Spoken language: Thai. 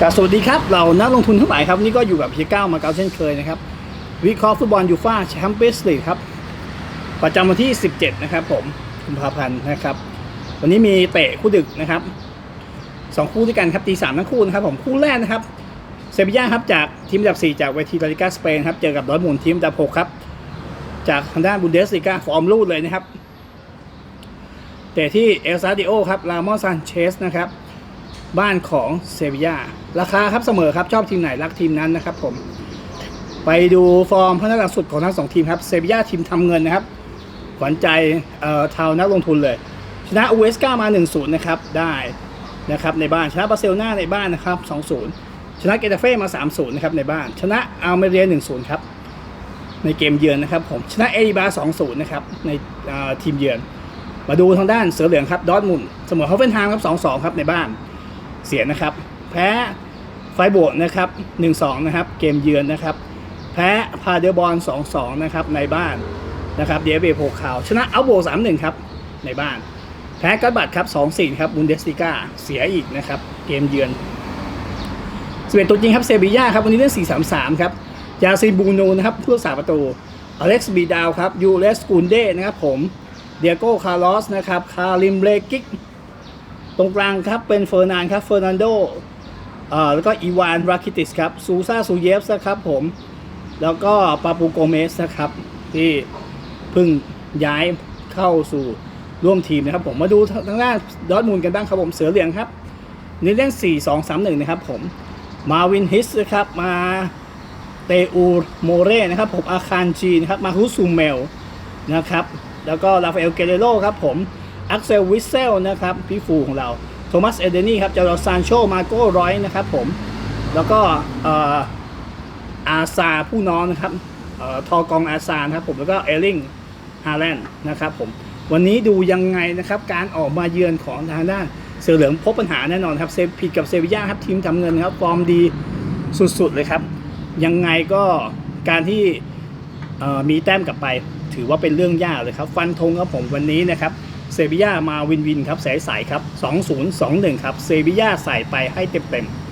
กาบสวัสดีครับเรานักลงทุนทั้งหลายครับนี่ก็อยู่กับเฮียก้ามาเก้าเช่นเคยนะครับวิเคราะห์ฟุตบอลยูฟ่าแชมเปี้ยนส์ลีกครับประจำวันที่ 17 นะครับผมกุมภาพันธ์นะครับ วันนี้มีเตะคู่ดึกนะครับสองคู่ด้วยกันครับตีสามทั้งคู่นะครับผมคู่แรกนะครับเซบีย่าครับจากทีมอันดับ 4 จากเวทีลาลิกาสเปนครับเจอกับดอร์ทมุนทีมอันดับ6ครับจากทางด้านบุนเดสลีกาฟอร์มรูดเลยนะครับแต่ที่เอลซาดิโอครับลามอนซานเชสนะครับ บ้านของเซบีย่าราคาครับเสมอครับชอบทีมไหนรักทีมนั้นนะครับผม ไปดูฟอร์มพัฒนาสุดของทั้งสองทีมครับเซบีย่าทีมทำเงินนะครับขวัญใจเอ่อชาวนักลงทุนเลย ชนะอูเอสกามา 1-0 นะครับ ได้นะครับในบ้านชนะบาร์เซโลนาในบ้านนะครับ 2-0 ชนะเกตาเฟ่มา 3-0 นะครับในบ้าน ชนะอัลเมเรีย 1-0 ครับ ในเกมเยือนนะครับผมชนะเอริบา 2-0 นะครับ ในเอ่อทีมเยือน มาดูทางด้านเสือเหลืองครับดอทมุนเสมอฮอฟเฟนไฮม์ครับ 2-2 ครับในบ้าน เสียนะครับ แพ้ไฟโบวกนะครับ 1-2 นะครับ เกมเยือนนะครับ แพ้พาเดอร์บอล2-2 นะครับในบ้านนะครับเดียเบโพขาว ชนะอัลโบ3-1 ครับในบ้าน แพ้กัตบัตครับ2-4 ครับบุนเดสติก้าเสียอีกนะครับ เกมเยือน11ตัวจริงครับเซบีย่าครับวันนี้เล่น4-3-3 ครับยาซีบูโนนะครับผู้รักษาประตูอเล็กซ์บีดาวครับยูเลสกูนเดนะครับผมเดียโก้คาร์ลอสนะครับคาริมเบรกิก ตรงกลางครับเป็นเฟอร์นานครับเฟอร์นันโดเอ่อแล้วก็อีวานราคิติสครับซูซาซูเยฟส์นะครับผม แล้วก็ปาปูโกเมสนะครับ ที่เพิ่งย้ายเข้าสู่ร่วมทีมนะครับผมมาดูทางด้านดอทมูลกันบ้างครับผมเสือเหลืองครับในเรื่อง4 2 3 1 นะครับผมมาวินฮิสนะครับมาเตอูโมเร่นะครับผมอาคารจีนะครับมาฮุซูเมลนะครับแล้วก็ราฟาเอลเกเรโรครับผม อักเซลวิเซลนะครับพี่ฟูของเราโทมัสเอเดนี่ครับจารอซานโชมาโก้ร้อยนะครับผมแล้วก็อาซาผู้น้องนะครับออทอกองอาซานะครับผมแล้วก็เอลิงฮาแลนด์นะครับผมวันนี้ดูยังไงนะครับการออกมาเยือนของทางด้านเสือเหลืองพบปัญหาแน่นอนครับเซฟผิดกับเซวิย่าครับทีมทำเงินครับฟอร์มดีสุดๆเลยครับ ยังไงก็การที่มีแต้มกลับไป ถือว่าเป็นเรื่องยากเลยครับ ฟันธงครับผมวันนี้นะครับ เซบีย่ามาวินวินครับใสๆครับ 2-0 2-1 ครับ เซบีย่าใส่ไปให้เต็มๆ